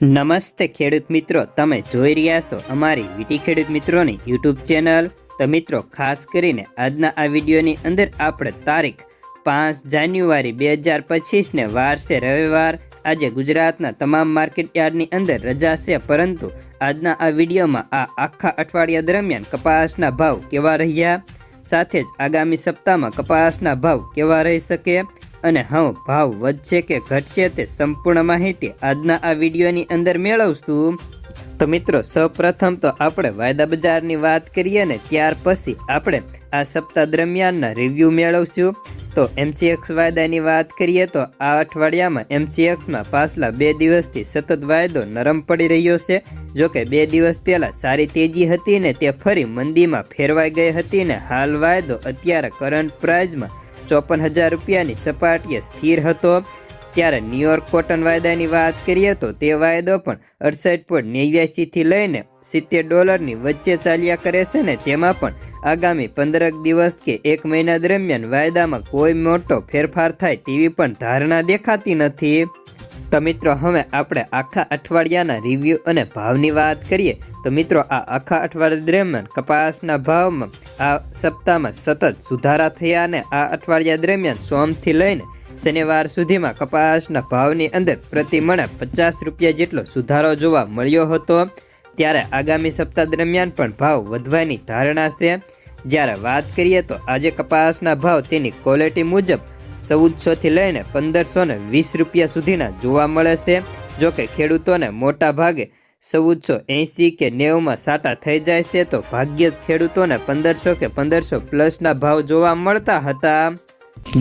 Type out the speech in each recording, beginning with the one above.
નમસ્તે ખેડૂત મિત્રો, તમે જોઈ રહ્યા છો અમારી વીટી ખેડૂત મિત્રોની યુટ્યુબ ચેનલ. તો મિત્રો, ખાસ કરીને આજના આ વિડીયોની અંદર આપણે તારીખ પાંચ જાન્યુઆરી બે હજાર પચીસને વારસે રવિવાર. આજે ગુજરાતના તમામ માર્કેટ યાર્ડની અંદર રજા છે, પરંતુ આજના આ વિડીયોમાં આ આખા અઠવાડિયા દરમિયાન કપાસના ભાવ કેવા રહ્યા? સાથે જ આગામી સપ્તાહમાં કપાસના ભાવ કેવા રહી શકે? અને હા, ભાવ વધશે કે ઘટશે તે સંપૂર્ણ માહિતી આજના આ વિડીયોની અંદર મેળવશું. તો મિત્રો, સૌપ્રથમ તો આપણે વાયદા બજારની વાત કરીએ ને ત્યાર પછી આપણે આ સપ્તાહ દરમિયાનના રિવ્યૂ મેળવશું. તો એમસીએક્સ વાયદાની વાત કરીએ તો આ અઠવાડિયામાં એમસીએક્સમાં પાછલા બે દિવસથી સતત વાયદો નરમ પડી રહ્યો છે. જો કે બે દિવસ પહેલાં સારી તેજી હતી ને તે ફરી મંદીમાં ફેરવાઈ ગઈ હતી ને હાલ વાયદો અત્યારે કરંટ પ્રાઇઝમાં ચોપન હજાર રૂપિયાની સપાટીએ સ્થિર હતો. ત્યારે ન્યુયોર્ક કોટન વાયદાની વાત કરીએ તો તે વાયદો પણ અડસઠ પોઈન્ટ નેવ્યાસીથી લઈને સિત્તેર ડોલરની વચ્ચે ચાલ્યા કરે છે ને તેમાં પણ આગામી પંદરક દિવસ કે એક મહિના દરમિયાન વાયદામાં કોઈ મોટો ફેરફાર થાય તેવી પણ ધારણા દેખાતી નથી. તો મિત્રો, હવે આપણે આખા અઠવાડિયાના રિવ્યૂ અને ભાવની વાત કરીએ. તો મિત્રો, આ આખા અઠવાડિયા દરમિયાન કપાસના ભાવમાં આ સપ્તાહમાં સતત સુધારા થયા અને આ અઠવાડિયા દરમિયાન સોમથી લઈને શનિવાર સુધીમાં કપાસના ભાવની અંદર પ્રતિ મણે પચાસ રૂપિયા જેટલો સુધારો જોવા મળ્યો હતો. ત્યારે આગામી સપ્તાહ દરમિયાન પણ ભાવ વધવાની ધારણા છે. જ્યારે વાત કરીએ તો આજે કપાસના ભાવ તેની ક્વોલિટી મુજબ ચૌદસોથી લઈને પંદરસો ને વીસ રૂપિયા સુધીના જોવા મળે છે. જોકે ખેડૂતોને મોટા ભાગે ચૌદસો એંસી કે નેવુંમાં સાટા થઈ જાય છે, તો ભાગ્યે જ ખેડૂતોને પંદરસો કે પંદરસો પ્લસના ભાવ જોવા મળતા હતા.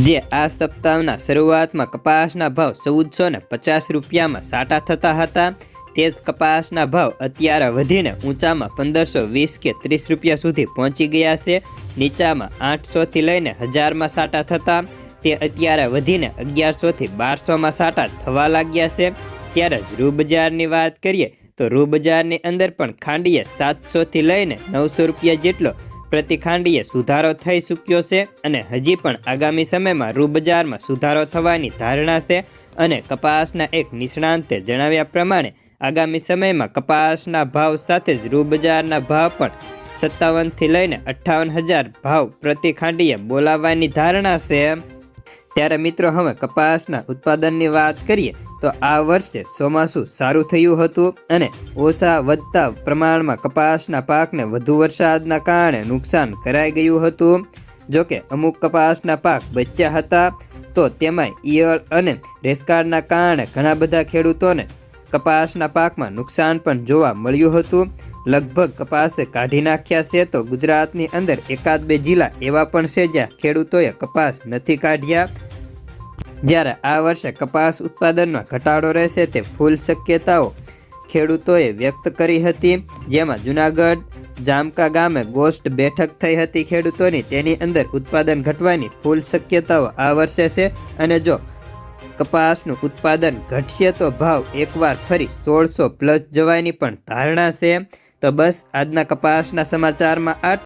જે આ સપ્તાહના શરૂઆતમાં કપાસના ભાવ ચૌદસો ને પચાસ રૂપિયામાં સાટા થતા હતા. તે જ કપાસના ભાવ અત્યારે વધીને ઊંચામાં પંદરસો વીસ કે ત્રીસ રૂપિયા સુધી પહોંચી ગયા છે. નીચામાં આઠસોથી લઈને હજારમાં સાટા થતા. તે અત્યારે વધીને અગિયારસોથી બારસોમાં સાટા થવા લાગ્યા છે. ત્યારે જ રૂ બજારની વાત કરીએ તો રૂ બજારની અંદર પણ ખાંડીએ સાતસોથી લઈને નવસો રૂપિયા જેટલો પ્રતિ ખાંડીએ સુધારો થઈ ચૂક્યો છે અને હજી પણ આગામી સમયમાં રૂ બજારમાં સુધારો થવાની ધારણા છે અને કપાસના એક નિષ્ણાંતે જણાવ્યા પ્રમાણે આગામી સમયમાં કપાસના ભાવ સાથે જ રૂ બજારના ભાવ પણ સત્તાવનથી લઈને અઠ્ઠાવન હજાર ભાવ પ્રતિ ખાંડીએ બોલાવવાની ધારણા છે. ત્યારે મિત્રો હવે કપાસના ઉત્પાદનની વાત કરીએ, તો આ વર્ષે ચોમાસું સારું થયું હતું અને ઓછા વધતા પ્રમાણમાં કપાસના પાકને વધુ વરસાદના કારણે નુકસાન કરાઈ ગયું હતું. જોકે અમુક કપાસના પાક બચ્યા હતા, તો તેમાં ઈયળ અને રેસકારના કારણે ઘણા બધા ખેડૂતોને કપાસના પાકમાં નુકસાન પણ જોવા મળ્યું હતું. લગભગ કપાસે કાઢી નાખ્યા છે તો ગુજરાતની અંદર એકાદ બે જિલ્લા એવા પણ છે જ્યાં ખેડૂતોએ કપાસ નથી કાઢ્યા. જ્યારે આ વર્ષે કપાસ ઉત્પાદનમાં ઘટાડો રહેશે તે ફૂલ શક્યતાઓ ખેડૂતોએ વ્યક્ત કરી હતી. જેમાં જુનાગઢ, જામકા ગામે ગોસ્ટ બેઠક થઈ હતી ખેડૂતોની. તેની અંદર ઉત્પાદન ઘટવાની ફૂલ શક્યતાઓ આ વર્ષે છે. અને જો કપાસનું ઉત્પાદન ઘટશે તો ભાવ એકવાર ફરી સોળસો પ્લસ જવાની પણ ધારણા છે. તો બસ આજના કપાસના સમાચારમાં આ